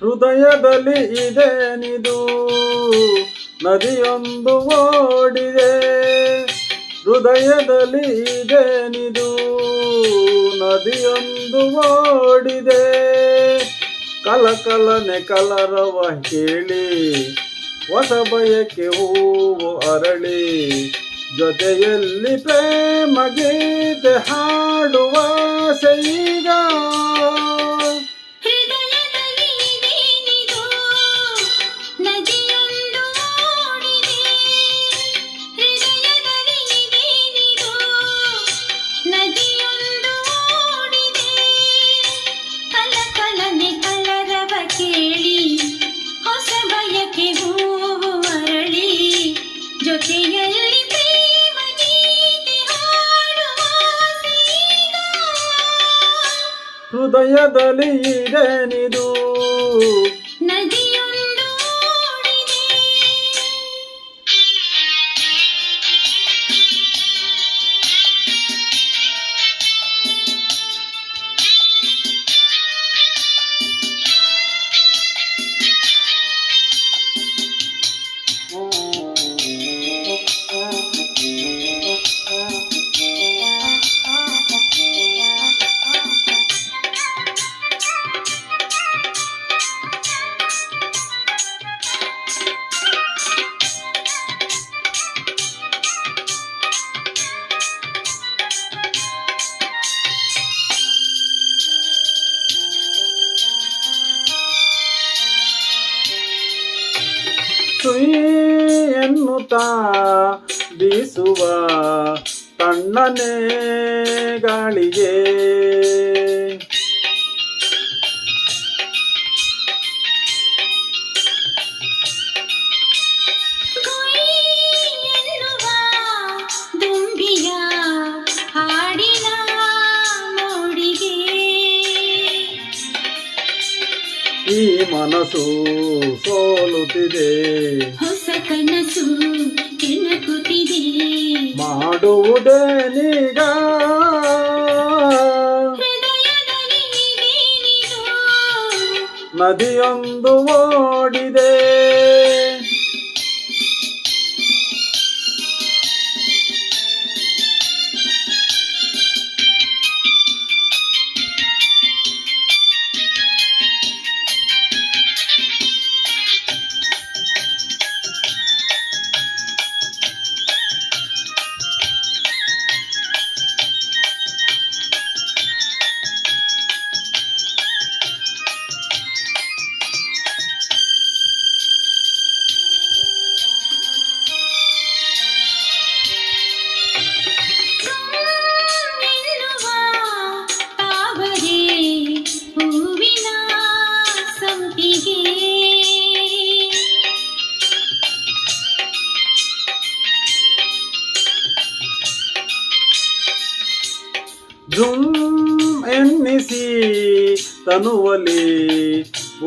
ಹೃದಯದಲ್ಲಿ ಇದೇನಿದು? ನದಿಯೊಂದು ಓಡಿದೆ. ಹೃದಯದಲ್ಲಿ ಇದೇನಿದು? ನದಿಯೊಂದು ಓಡಿದೆ. ಕಲಕಲನೆ ಕಲರವ ಕೇಳಿ ಹೊಸ ಬಯಕೆ ಹೂವು ಅರಳಿ, ಜೊತೆಯಲ್ಲಿ ಪ್ರೇಮ ಗೀತೆ ಹಾಡುವ ಹೃದಯದಲ್ಲಿ ಇದೇನಿದು? ಸುಯಿ ಎನ್ನುತ್ತಾ ಬೀಸುವ ತಣ್ಣನೆ ಗಾಳಿಗೆ ಈ ಮನಸ್ಸು ಸೋಲುತ್ತಿದೆ. ಹೊಸ ಕನಸು ಕೆಣಕುತ್ತಿದೆ. ಮಾಡುವುದೇ ನೀಗ. ಹೃದಯದಲ್ಲಿ ಇದೇನಿದು ನದಿಯೊಂದು ಓಡಿದೆ. ಜುಮ್ ಎನ್ನಿಸಿ ತನುವಲಿ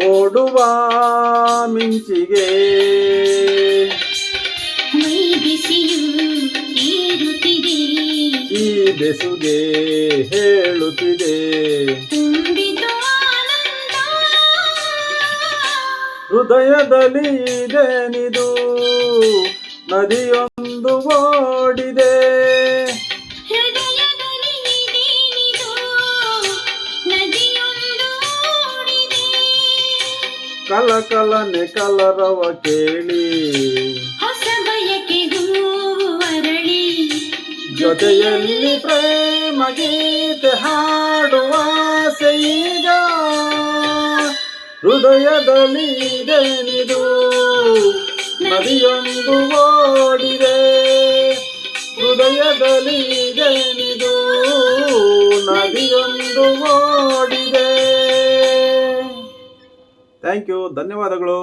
ಓಡುವ ಮಿಂಚಿಗೆ. ಈ ಬೆಸುಗೆ ಹೇಳುತ್ತಿದೆ. ಹೃದಯದಲ್ಲಿ ಇದೆ ನಿದು. ನದಿಯೊಂದು ಓಡಿದೆ. ಕಲಕಲನೆ ಕಲರವ ಕೇಳಿ. ಹೊಸ ಬಯಕೆ ಅರಳಿ. ಜೊತೆಯಲ್ಲಿ ಪ್ರೇಮ ಗೀತೆ ಹಾಡುವ ಸೈಗ ಹೃದಯದಲ್ಲಿ ದೇನಿದು ನದಿಯೊಂದು ಓಡಿದೆ. ಹೃದಯದಲ್ಲಿ ದೇನಿದು ನದಿಯೊಂದು ಓಡಿದೆ. ಥ್ಯಾಂಕ್ ಯು ಧನ್ಯವಾದಗಳು